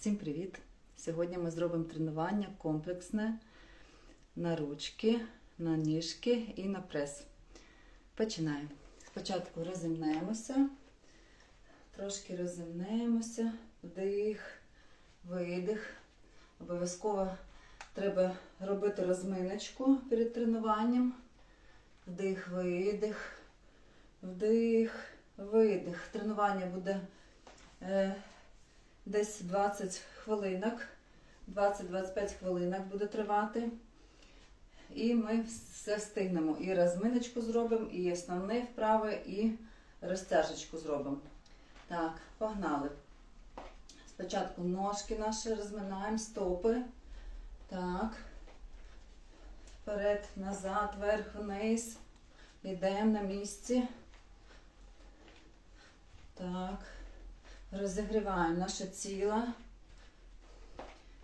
Всім привіт! Сьогодні ми зробимо тренування комплексне на ручки, на ніжки і на прес. Починаємо. Спочатку розімнемося, трошки розімнемося, вдих, видих. Обов'язково треба робити розминочку перед тренуванням. Вдих, видих, вдих, видих. Тренування буде. Десь 20 хвилинок, 20-25 хвилинок буде тривати. І ми все встигнемо. І розминочку зробимо, і основні вправи, і розтяжечку зробимо. Так, погнали. Спочатку ножки наші розминаємо, стопи. Так. Вперед, назад, вверх, вниз. Йдемо на місці. Так. Розігріваємо наше тіло.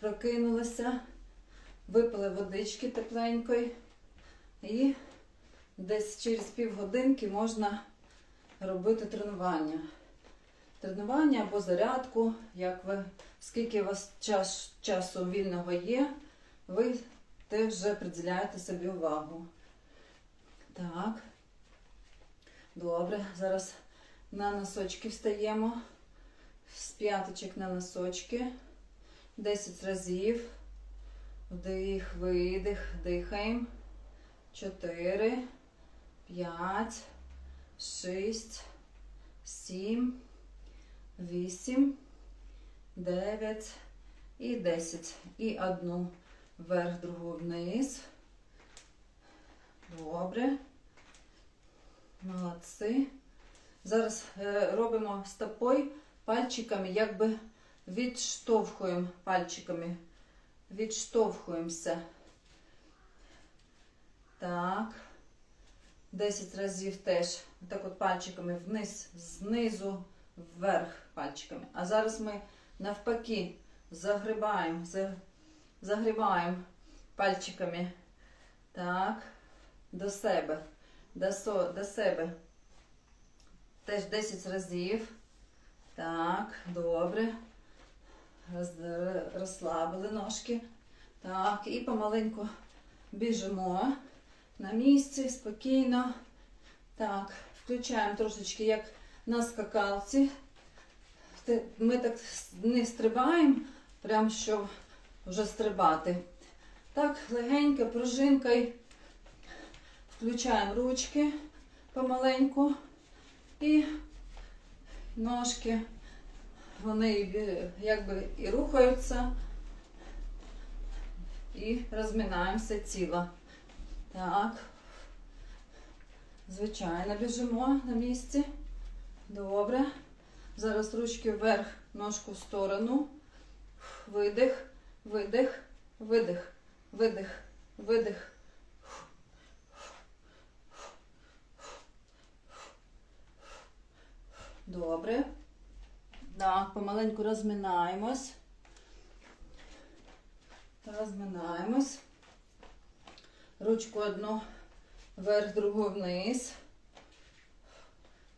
Прокинулося, випили водички тепленької. І десь через півгодинки можна робити тренування. Тренування або зарядку, як ви, скільки у вас час, часу вільного є, ви теж вже приділяєте собі увагу. Так. Добре, зараз на носочки встаємо з п'яточок на носочки. 10 разів. Вдих, видих, дихаємо. 4, 5, 6, 7, 8, 9 і 10. І одну вверх, другу вниз. Добре. Молодці. Зараз е, робимо стопою пальчиками якби відштовхуємо пальчиками. Відштовхуємося. Так. 10 разів теж. Так от пальчиками вниз, знизу, вверх пальчиками. А зараз ми навпаки загрібаємо, загрібаємо пальчиками. Так. До себе. До, до себе. Теж 10 разів. Так, добре. Розслабили ножки. Так, і помаленьку біжимо на місці, спокійно. Так, включаємо трошечки, як на скакалці. Ми так не стрибаємо, прям щоб вже стрибати. Так, легенько, пружинкою. Включаємо ручки помаленьку. І ножки, вони якби і рухаються, і розминаємося тіло. Так, звичайно, біжимо на місці. Добре. Зараз ручки вверх, ножку в сторону. Видих, видих, видих, видих, видих. Добре. Так, помаленьку розминаємось. Розминаємось. Ручку одну вверх, другу вниз.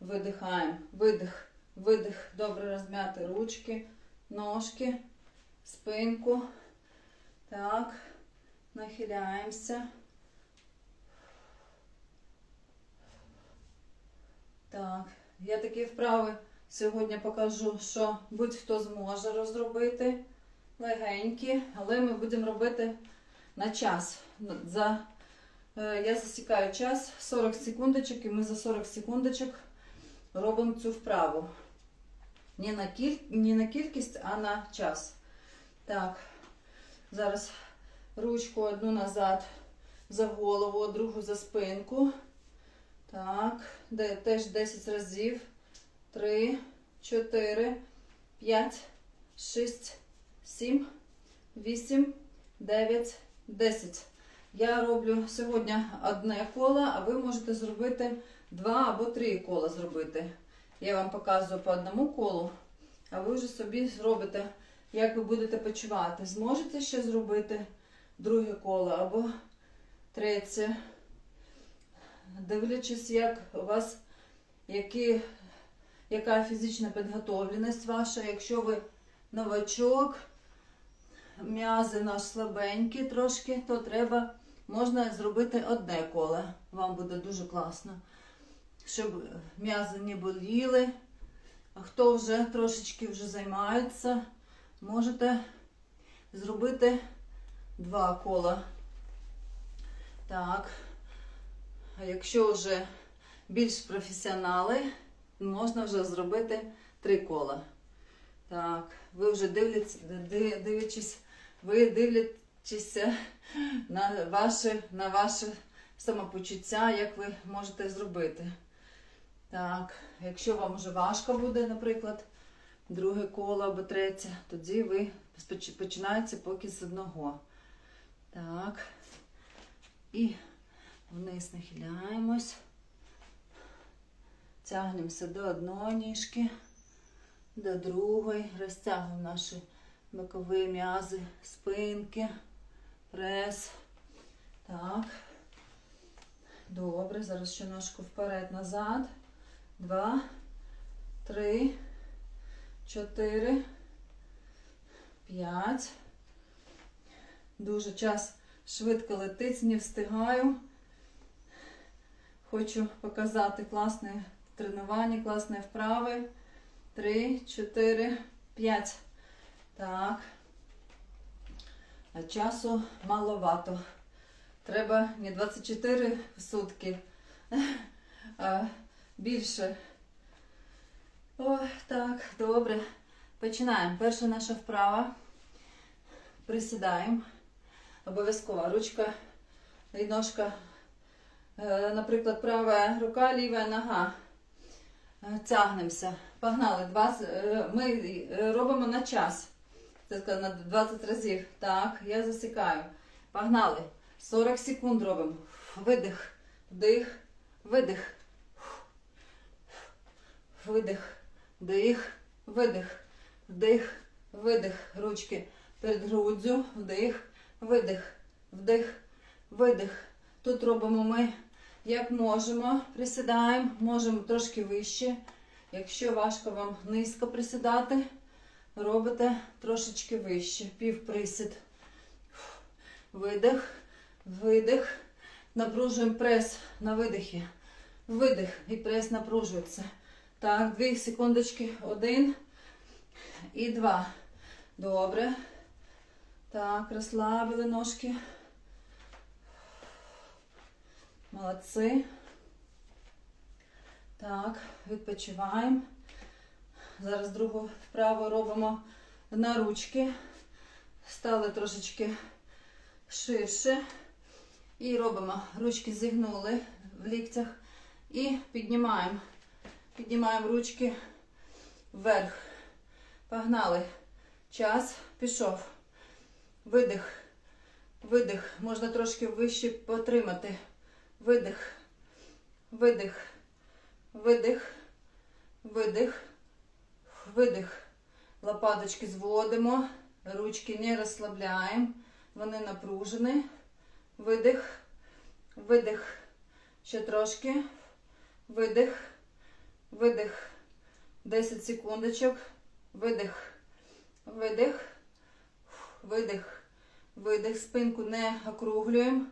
Видихаємо. Видих, видих. Добре розм'яти ручки, ножки, спинку. Так, нахиляємося. Так. Я такі вправи сьогодні покажу, що будь-хто зможе розробити легенькі, але ми будемо робити на час. За, е, Я засікаю час 40 секундочок, і ми за 40 секундочок робимо цю вправу. Не на, кіль... Не на кількість, а на час. Так, зараз ручку одну назад за голову, другу за спинку. Так, де теж 10 разів. 3, 4, 5, 6, 7, 8, 9, 10. Я роблю сьогодні одне коло, а ви можете зробити два або три кола зробити. Я вам показую по одному колу, а ви вже собі зробите, як ви будете почувати. Зможете ще зробити друге коло або третє дивлячись, як у вас, які, яка фізична підготовленість ваша, якщо ви новачок, м'язи наш слабенькі трошки, то треба, можна зробити одне коло. Вам буде дуже класно. Щоб м'язи не боліли. А хто вже трошечки вже займається, можете зробити два кола. Так. А якщо вже більш професіонали, можна вже зробити три кола. Так, ви вже дивлячись, ви дивлячися на ваше, на ваше самопочуття, як ви можете зробити. Так, якщо вам вже важко буде, наприклад, друге коло або третє, тоді ви починаєте поки з одного. Так. І вниз нахиляємось. Тягнемося до одної ніжки, до другої, розтягуємо наші бокові м'язи, спинки, прес. Так. Добре, зараз ще ножку вперед, назад. Два, три, чотири, п'ять. Дуже час швидко летить, не встигаю. Хочу показати класне тренування, класні вправи. Три, чотири, п'ять. Так. А часу маловато. Треба не 24 в сутки, а більше. Ой, так, добре. Починаємо. Перша наша вправа. Присідаємо. Обов'язково ручка і ножка. Е, Наприклад, права рука, ліва нога. Е, Тягнемося. Погнали. 20, е, ми робимо на час. Це на 20 разів. Так, я засікаю. Погнали. 40 секунд робимо. Видих, вдих, видих. Видих, вдих, видих, вдих, видих. Ручки перед груддю, вдих, видих, вдих, видих. Тут робимо ми як можемо, присідаємо, можемо трошки вище. Якщо важко вам низько присідати, робите трошечки вище, пів присід. Видих, видих. Напружуємо прес на видихі. Видих і прес напружується. Так, дві секундочки. Один і два. Добре. Так, розслабили ножки. Молодці. Так, відпочиваємо. Зараз другу вправу робимо на ручки. Стали трошечки ширше. І робимо. Ручки зігнули в ліктях. І піднімаємо. Піднімаємо ручки вверх. Погнали. Час пішов. Видих. Видих. Можна трошки вище потримати. Видих. Видих. Видих. Видих. Видих. Лопаточки зводимо. Ручки не розслабляємо. Вони напружені. Видих. Видих. Ще трошки. Видих. Видих. 10 секундочок. Видих. Видих. Видих. Видих. Спинку не округлюємо.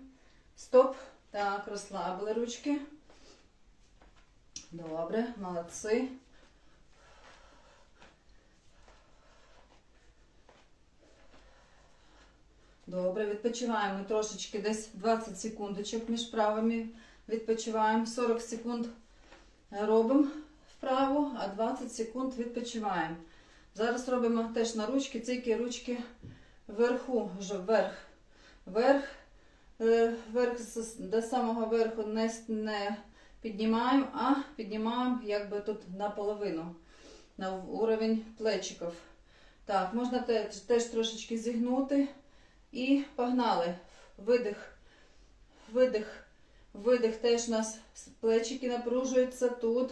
Стоп. Так, розслабили ручки. Добре, молодці. Добре, відпочиваємо трошечки, десь 20 секундочок між правами. Відпочиваємо. 40 секунд робимо вправо, а 20 секунд відпочиваємо. Зараз робимо теж на ручки, тільки ручки вверху, вже вверх. Вверх, е, вверх з- до самого верху не, не піднімаємо, а піднімаємо якби тут наполовину, на уровень плечиків. Так, можна теж, теж трошечки зігнути. І погнали. Видих, видих, видих. Теж у нас плечики напружуються тут.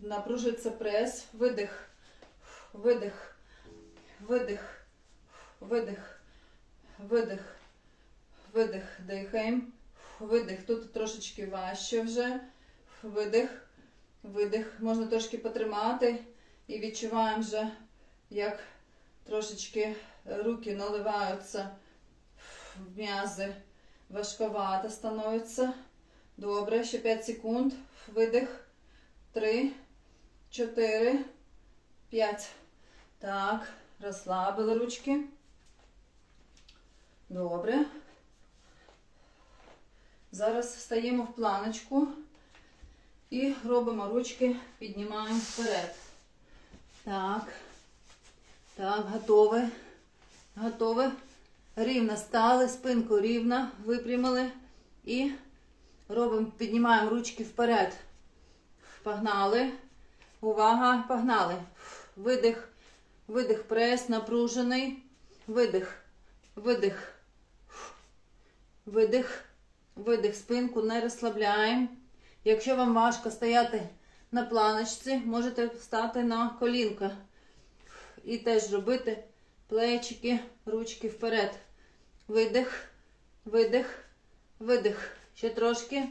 Напружується прес. Видих, видих, видих, видих, видих, видих. Дихаємо. Видих. Тут трошечки важче вже. Видих, видих. Можна трошки потримати. І відчуваємо вже, як трошечки руки наливаються в м'язи, важковато становиться. Добре, ще 5 секунд. Видих. 3, 4, 5. Так, розслабили ручки. Добре. Зараз стаємо в планочку і робимо ручки, піднімаємо вперед. Так. Так, готові. Готові. Рівно стали, спинку рівно, випрямили і робимо, піднімаємо ручки вперед. Погнали. Увага, погнали. Видих, видих, прес, напружений. Видих, видих, видих, видих, спинку не розслабляємо. Якщо вам важко стояти на планочці, можете встати на колінка. І теж робити плечики, ручки вперед. Видих, видих, видих. Ще трошки.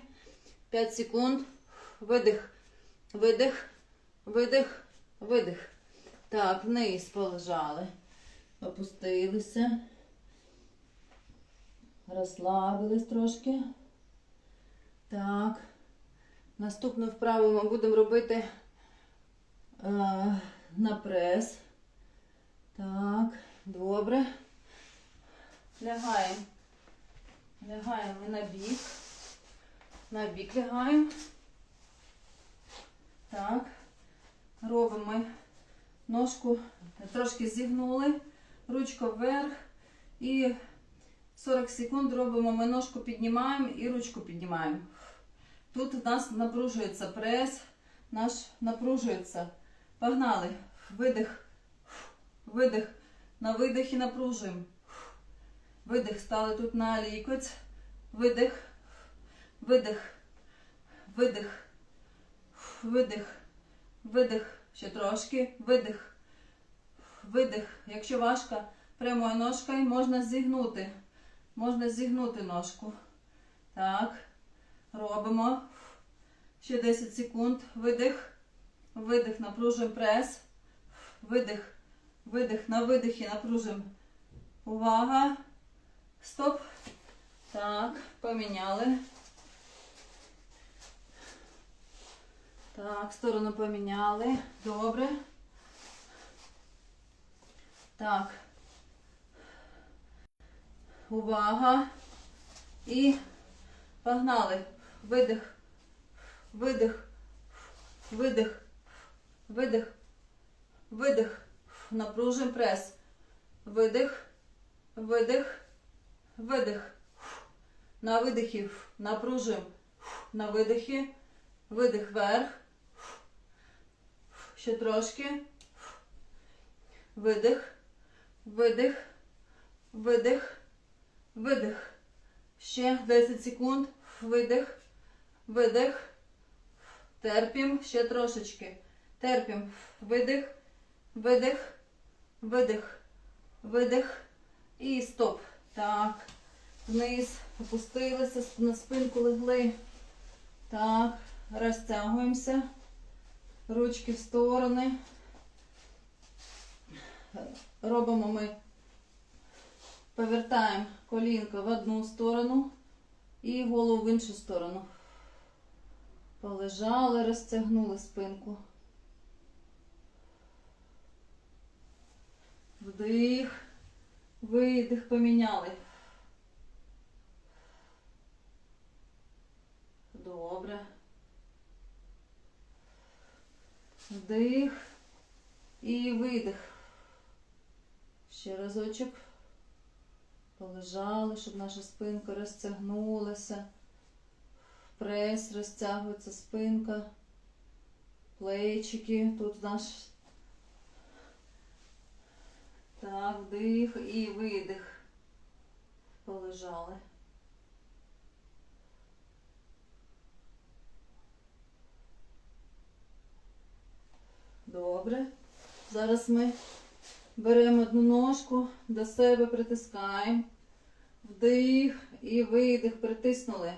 5 секунд. Видих, видих, видих, видих. Так, вниз полежали. Опустилися. Розслабились трошки. Так. Наступну вправу ми будемо робити е, на прес. Так, добре. Лягаємо. Лягаємо на бік. На бік лягаємо. Так. Робимо ми ножку, трошки зігнули, ручку вверх і 40 секунд робимо ми ножку піднімаємо і ручку піднімаємо. Тут у нас напружується прес, наш напружується. Погнали. Видих. Видих. На видихі напружуємо. Видих. Стали тут на лікоть. Видих. Видих. Видих. Видих. Видих. Ще трошки. Видих. Видих. Якщо важко, прямою ножкою можна зігнути. Можна зігнути ножку. Так. Робимо. Ще 10 секунд. Видих. Видих. Напружуємо прес. Видих. Видих. На видихі напружуємо. Увага. Стоп. Так, поміняли. Так, сторону поміняли. Добре. Так. Увага. І погнали. Видих. Видих. Видих. Видих. Видих. Напружуємо прес. Видих. Видих. Видих. На видихі. Напружуємо. На видихі. Видих вверх. Ще трошки. Видих. Видих. Видих. Видих. Ще 10 секунд. Видих. Видих. Терпім. Ще трошечки. Терпім. Видих. Видих. Видих. Видих. І стоп. Так. Вниз. Опустилися. На спинку легли. Так. Розтягуємося. Ручки в сторони. Робимо ми. Повертаємо колінко в одну сторону і голову в іншу сторону. Полежали, розтягнули спинку. Вдих, видих, поміняли. Добре. Вдих і видих. Ще разочок. Полежали, щоб наша спинка розтягнулася. Прес розтягується спинка. Плечики. Тут наш. Так, вдих і видих. Полежали. Добре. Зараз ми беремо одну ножку, до себе притискаємо. Вдих і видих, притиснули.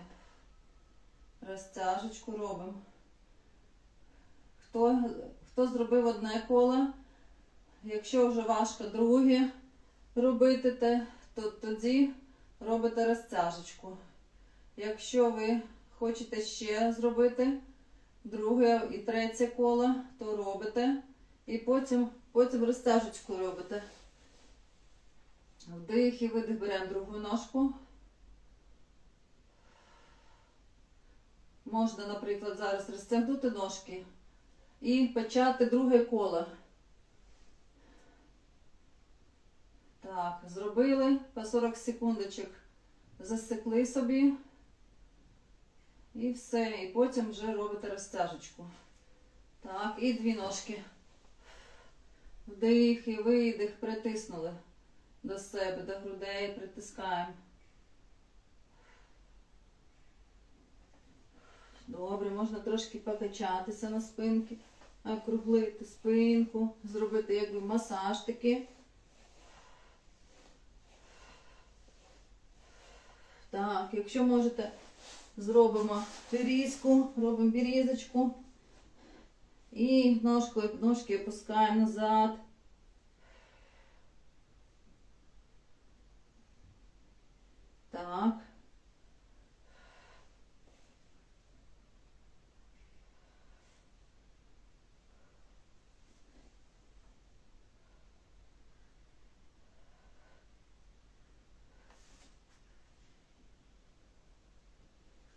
Розтяжечку робимо. Хто, хто зробив одне коло, якщо вже важко друге робити, те, то тоді робите розтяжечку. Якщо ви хочете ще зробити друге і третє коло, то робите. І потім, потім розтяжечку робите. Вдих і видих беремо другу ножку. Можна, наприклад, зараз розтягнути ножки і почати друге коло. Так, зробили по 40 секундочок, засекли собі. І все. І потім вже робите розтяжечку. Так, і дві ножки. Вдих і видих, притиснули до себе, до грудей, притискаємо. Добре, можна трошки покачатися на спинки, округлити спинку, зробити якби масаж такий. Так, якщо можете, зробимо пірізку, робимо пірізочку. І ножку, ножки опускаємо назад. Так.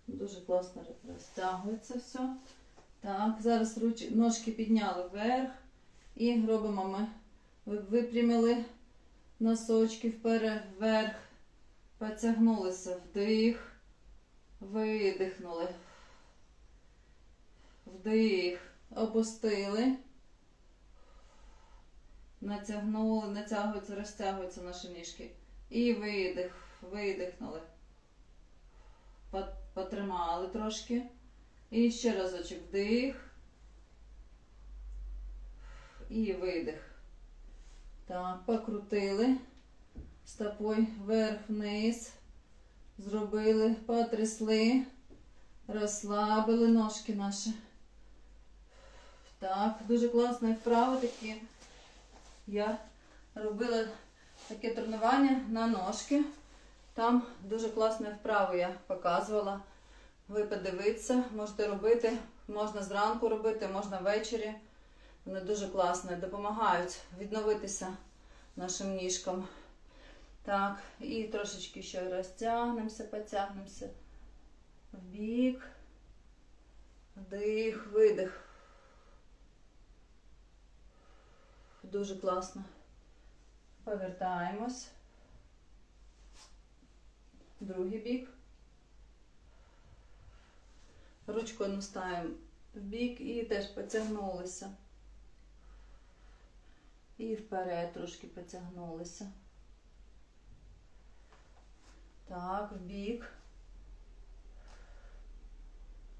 Дуже класно розтягується все. Так, зараз руч... ножки підняли вверх і робимо ми. Випрямили носочки вперед, вверх, потягнулися, вдих, видихнули. Вдих, опустили. Натягнули, натягуються, розтягуються наші ніжки. І видих, видихнули. Потримали трошки. І ще разочок вдих. І видих. Так, покрутили. Стопой вверх-вниз. Зробили, потрясли. Розслабили ножки наші. Так, дуже класні вправи такі. Я робила таке тренування на ножки. Там дуже класні вправи я показувала. Ви подивіться, можете робити, можна зранку робити, можна ввечері. Вони дуже класні, допомагають відновитися нашим ніжкам. Так, і трошечки ще розтягнемося, потягнемося бік. Вдих, видих. Дуже класно. Повертаємось. Другий бік. Ручку одну ставимо в бік і теж потягнулися. І вперед трошки потягнулися. Так, в бік.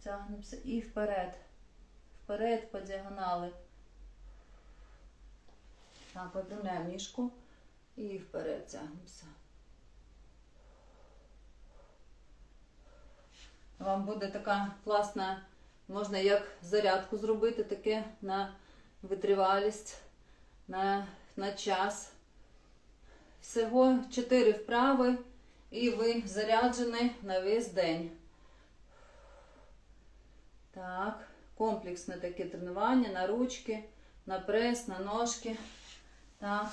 Тягнемося і вперед. Вперед по діагонали. Так, випрямляємо ніжку і вперед тягнемося. Вам буде така класна, можна як зарядку зробити таке на витривалість, на, на час. Всього 4 вправи і ви заряджені на весь день. Так, комплексне таке тренування на ручки, на прес, на ножки. Так.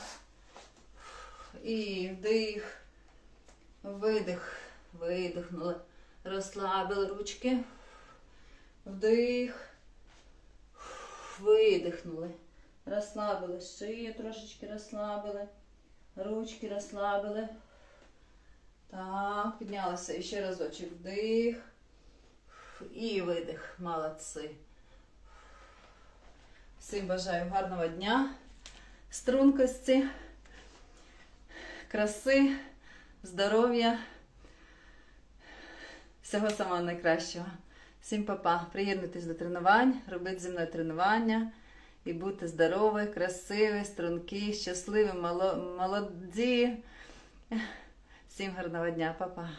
І вдих, видих, видихнули. Розслабили ручки. Вдих. Видихнули. Розслабили шию, трошечки розслабили. Ручки розслабили. Так, піднялися. І ще разочок. Вдих. І видих. Молодці. Всім бажаю гарного дня, стрункості, краси, здоров'я. Всього самого найкращого. Всім папа. Приєднуйтесь до тренувань, робіть зі мною тренування і будьте здорові, красиві, стрункі, щасливі, молоді. Всім гарного дня, папа.